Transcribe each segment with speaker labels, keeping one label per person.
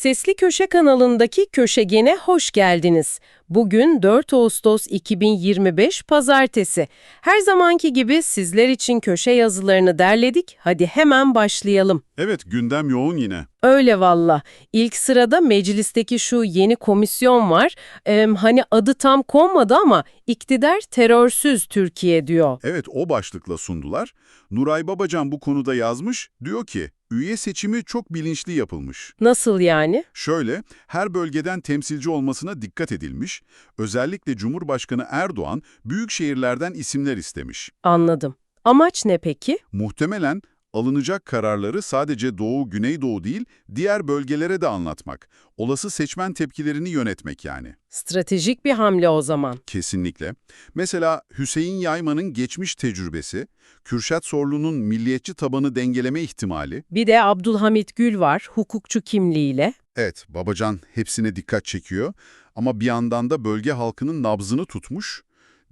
Speaker 1: Sesli Köşe kanalındaki köşegene hoş geldiniz. Bugün 4 Ağustos 2025 Pazartesi. Her zamanki gibi sizler için köşe yazılarını derledik. Hadi hemen başlayalım.
Speaker 2: Evet, gündem yoğun yine.
Speaker 1: Öyle valla. İlk sırada meclisteki şu yeni komisyon var. Ee, hani adı tam konmadı ama iktidar terörsüz Türkiye diyor.
Speaker 2: Evet, o başlıkla sundular. Nuray Babacan bu konuda yazmış, diyor ki, üye seçimi çok bilinçli yapılmış.
Speaker 1: Nasıl yani?
Speaker 2: Şöyle, her bölgeden temsilci olmasına dikkat edilmiş, özellikle Cumhurbaşkanı Erdoğan büyük şehirlerden isimler istemiş.
Speaker 1: Anladım. Amaç ne peki?
Speaker 2: Muhtemelen alınacak kararları sadece Doğu, Güneydoğu değil, diğer bölgelere de anlatmak. Olası seçmen tepkilerini yönetmek yani.
Speaker 1: Stratejik bir hamle o zaman.
Speaker 2: Kesinlikle. Mesela Hüseyin Yayman'ın geçmiş tecrübesi, Kürşat Sorlu'nun milliyetçi tabanı dengeleme ihtimali,
Speaker 1: Bir de Abdülhamit Gül var, hukukçu kimliğiyle.
Speaker 2: evet Babacan hepsine dikkat çekiyor ama bir yandan da bölge halkının nabzını tutmuş.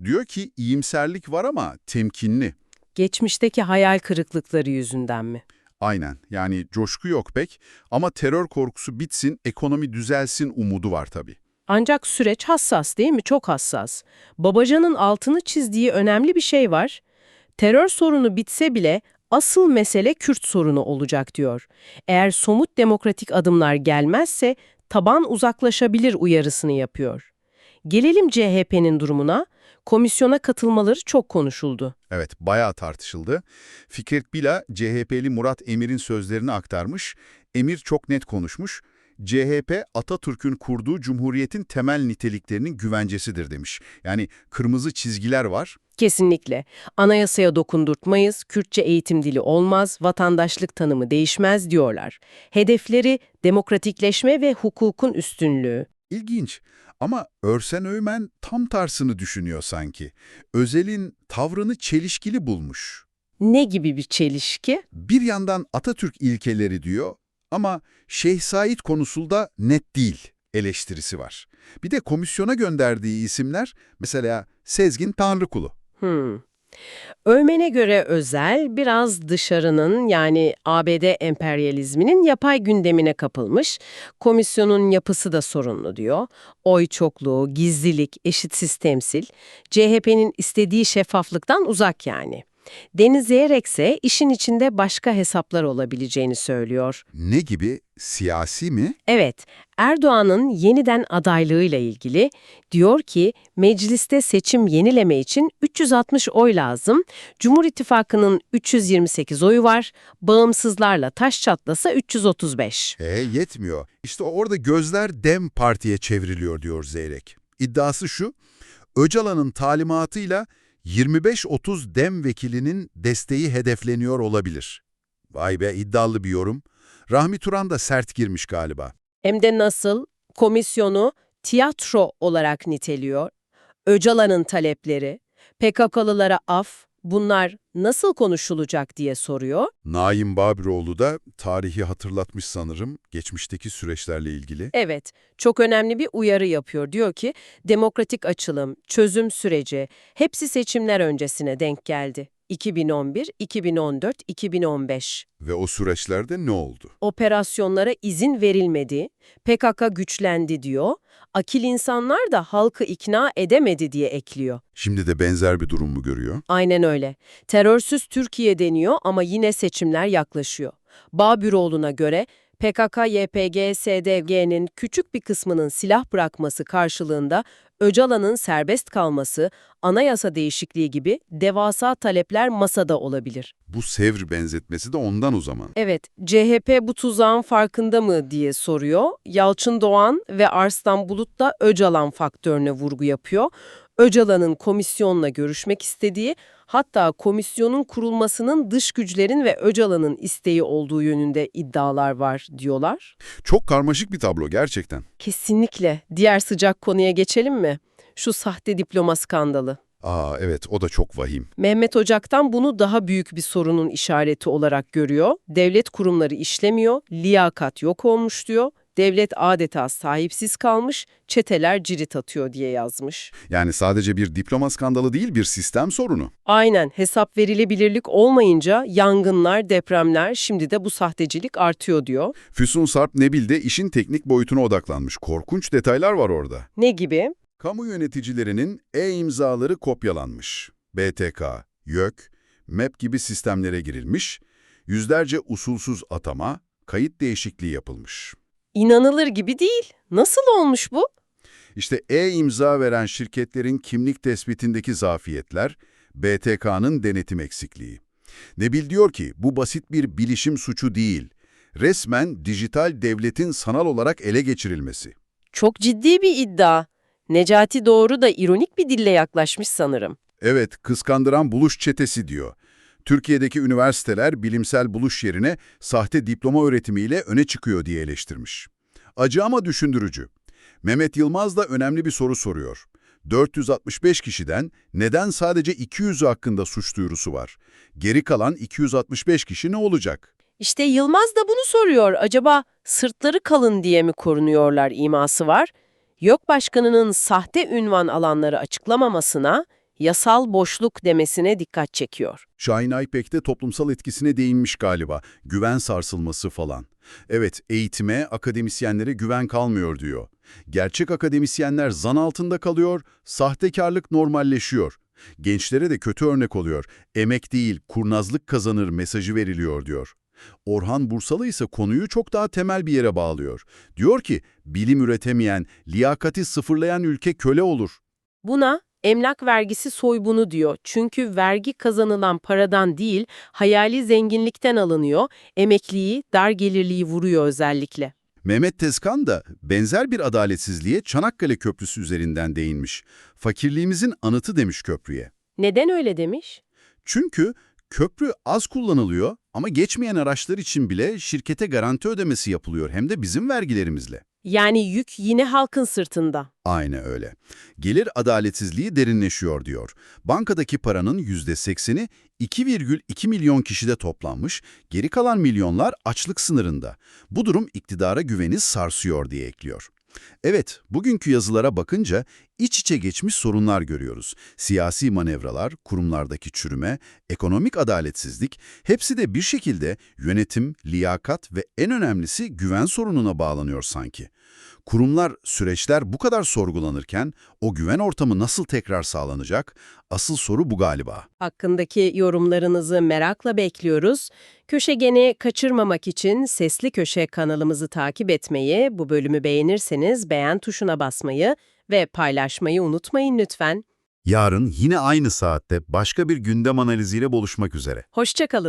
Speaker 2: Diyor ki iyimserlik var ama temkinli.
Speaker 1: Geçmişteki hayal kırıklıkları yüzünden mi?
Speaker 2: Aynen yani coşku yok pek ama terör korkusu bitsin, ekonomi düzelsin umudu var tabii.
Speaker 1: Ancak süreç hassas değil mi? Çok hassas. Babacan'ın altını çizdiği önemli bir şey var. Terör sorunu bitse bile asıl mesele Kürt sorunu olacak diyor. Eğer somut demokratik adımlar gelmezse taban uzaklaşabilir uyarısını yapıyor. Gelelim CHP'nin durumuna. Komisyona katılmaları çok konuşuldu.
Speaker 2: Evet, bayağı tartışıldı. Fikret Bila, CHP'li Murat Emir'in sözlerini aktarmış. Emir çok net konuşmuş. CHP, Atatürk'ün kurduğu cumhuriyetin temel niteliklerinin güvencesidir demiş. Yani kırmızı çizgiler var.
Speaker 1: Kesinlikle. Anayasaya dokundurtmayız, Kürtçe eğitim dili olmaz, vatandaşlık tanımı değişmez diyorlar. Hedefleri demokratikleşme ve hukukun üstünlüğü.
Speaker 2: İlginç ama Örsen Öğmen tam tersini düşünüyor sanki. Özel'in tavrını çelişkili bulmuş.
Speaker 1: Ne gibi bir çelişki?
Speaker 2: Bir yandan Atatürk ilkeleri diyor ama Şeyh Said konusunda net değil eleştirisi var. Bir de komisyona gönderdiği isimler mesela Sezgin Tanrıkulu.
Speaker 1: Hmm. Öğmen'e göre özel biraz dışarının yani ABD emperyalizminin yapay gündemine kapılmış. Komisyonun yapısı da sorunlu diyor. Oy çokluğu, gizlilik, eşitsiz temsil. CHP'nin istediği şeffaflıktan uzak yani. Deniz Zeyrek ise işin içinde başka hesaplar olabileceğini söylüyor.
Speaker 2: Ne gibi? Siyasi mi?
Speaker 1: Evet, Erdoğan'ın yeniden adaylığıyla ilgili diyor ki mecliste seçim yenileme için 360 oy lazım. Cumhur İttifakı'nın 328 oyu var. Bağımsızlarla taş çatlasa 335.
Speaker 2: E yetmiyor. İşte orada gözler Dem Parti'ye çevriliyor diyor Zeyrek. İddiası şu, Öcalan'ın talimatıyla 25-30 Dem vekilinin desteği hedefleniyor olabilir. Vay be iddialı bir yorum. Rahmi Turan da sert girmiş galiba.
Speaker 1: Hem de nasıl komisyonu tiyatro olarak niteliyor. Öcalan'ın talepleri, PKK'lılara af, bunlar nasıl konuşulacak diye soruyor.
Speaker 2: Naim Babiroğlu da tarihi hatırlatmış sanırım geçmişteki süreçlerle ilgili.
Speaker 1: Evet, çok önemli bir uyarı yapıyor. Diyor ki, demokratik açılım, çözüm süreci hepsi seçimler öncesine denk geldi. 2011, 2014, 2015.
Speaker 2: Ve o süreçlerde ne oldu?
Speaker 1: Operasyonlara izin verilmedi, PKK güçlendi diyor, akil insanlar da halkı ikna edemedi diye ekliyor.
Speaker 2: Şimdi de benzer bir durum mu görüyor?
Speaker 1: Aynen öyle. Terörsüz Türkiye deniyor ama yine seçimler yaklaşıyor. Bağbüroğlu'na göre PKK-YPG-SDG'nin küçük bir kısmının silah bırakması karşılığında Öcalan'ın serbest kalması, anayasa değişikliği gibi devasa talepler masada olabilir.
Speaker 2: Bu Sevr benzetmesi de ondan o zaman.
Speaker 1: Evet, CHP bu tuzağın farkında mı diye soruyor. Yalçın Doğan ve Arslan Bulut da Öcalan faktörüne vurgu yapıyor. Öcalan'ın komisyonla görüşmek istediği, hatta komisyonun kurulmasının dış güçlerin ve Öcalan'ın isteği olduğu yönünde iddialar var diyorlar.
Speaker 2: Çok karmaşık bir tablo gerçekten.
Speaker 1: Kesinlikle. Diğer sıcak konuya geçelim mi? Şu sahte diploma skandalı.
Speaker 2: Aa evet o da çok vahim.
Speaker 1: Mehmet Ocak'tan bunu daha büyük bir sorunun işareti olarak görüyor. Devlet kurumları işlemiyor, liyakat yok olmuş diyor. Devlet adeta sahipsiz kalmış, çeteler cirit atıyor diye yazmış.
Speaker 2: Yani sadece bir diploma skandalı değil bir sistem sorunu.
Speaker 1: Aynen hesap verilebilirlik olmayınca yangınlar, depremler, şimdi de bu sahtecilik artıyor diyor.
Speaker 2: Füsun Sarp Nebil de işin teknik boyutuna odaklanmış. Korkunç detaylar var orada.
Speaker 1: Ne gibi?
Speaker 2: Kamu yöneticilerinin e-imzaları kopyalanmış. BTK, YÖK, MEP gibi sistemlere girilmiş, yüzlerce usulsüz atama, kayıt değişikliği yapılmış.
Speaker 1: İnanılır gibi değil. Nasıl olmuş bu?
Speaker 2: İşte e-imza veren şirketlerin kimlik tespitindeki zafiyetler, BTK'nın denetim eksikliği. Nebil diyor ki bu basit bir bilişim suçu değil, resmen dijital devletin sanal olarak ele geçirilmesi.
Speaker 1: Çok ciddi bir iddia. Necati Doğru da ironik bir dille yaklaşmış sanırım.
Speaker 2: Evet, kıskandıran buluş çetesi diyor. Türkiye'deki üniversiteler bilimsel buluş yerine sahte diploma öğretimiyle öne çıkıyor diye eleştirmiş. Acı ama düşündürücü. Mehmet Yılmaz da önemli bir soru soruyor. 465 kişiden neden sadece 200'ü hakkında suç duyurusu var? Geri kalan 265 kişi ne olacak?
Speaker 1: İşte Yılmaz da bunu soruyor. Acaba sırtları kalın diye mi korunuyorlar iması var? YÖK Başkanı'nın sahte ünvan alanları açıklamamasına, yasal boşluk demesine dikkat çekiyor.
Speaker 2: Şahin Aypek de toplumsal etkisine değinmiş galiba. Güven sarsılması falan. Evet, eğitime, akademisyenlere güven kalmıyor diyor. Gerçek akademisyenler zan altında kalıyor, sahtekarlık normalleşiyor. Gençlere de kötü örnek oluyor. Emek değil, kurnazlık kazanır mesajı veriliyor diyor. Orhan Bursalı ise konuyu çok daha temel bir yere bağlıyor. Diyor ki, bilim üretemeyen, liyakati sıfırlayan ülke köle olur.
Speaker 1: Buna emlak vergisi soybunu diyor. Çünkü vergi kazanılan paradan değil, hayali zenginlikten alınıyor, emekliyi, dar gelirliyi vuruyor özellikle.
Speaker 2: Mehmet Tezkan da benzer bir adaletsizliğe Çanakkale Köprüsü üzerinden değinmiş. Fakirliğimizin anıtı demiş köprüye.
Speaker 1: Neden öyle demiş?
Speaker 2: Çünkü köprü az kullanılıyor ama geçmeyen araçlar için bile şirkete garanti ödemesi yapılıyor hem de bizim vergilerimizle.
Speaker 1: Yani yük yine halkın sırtında.
Speaker 2: Aynı öyle. Gelir adaletsizliği derinleşiyor diyor. Bankadaki paranın %80'i 2,2 milyon kişide toplanmış, geri kalan milyonlar açlık sınırında. Bu durum iktidara güveni sarsıyor diye ekliyor. Evet, bugünkü yazılara bakınca iç içe geçmiş sorunlar görüyoruz. Siyasi manevralar, kurumlardaki çürüme, ekonomik adaletsizlik, hepsi de bir şekilde yönetim, liyakat ve en önemlisi güven sorununa bağlanıyor sanki. Kurumlar, süreçler bu kadar sorgulanırken o güven ortamı nasıl tekrar sağlanacak? Asıl soru bu galiba.
Speaker 1: Hakkındaki yorumlarınızı merakla bekliyoruz. Köşegeni kaçırmamak için Sesli Köşe kanalımızı takip etmeyi, bu bölümü beğenirseniz beğen tuşuna basmayı ve paylaşmayı unutmayın lütfen.
Speaker 2: Yarın yine aynı saatte başka bir gündem analiziyle buluşmak üzere.
Speaker 1: Hoşçakalın.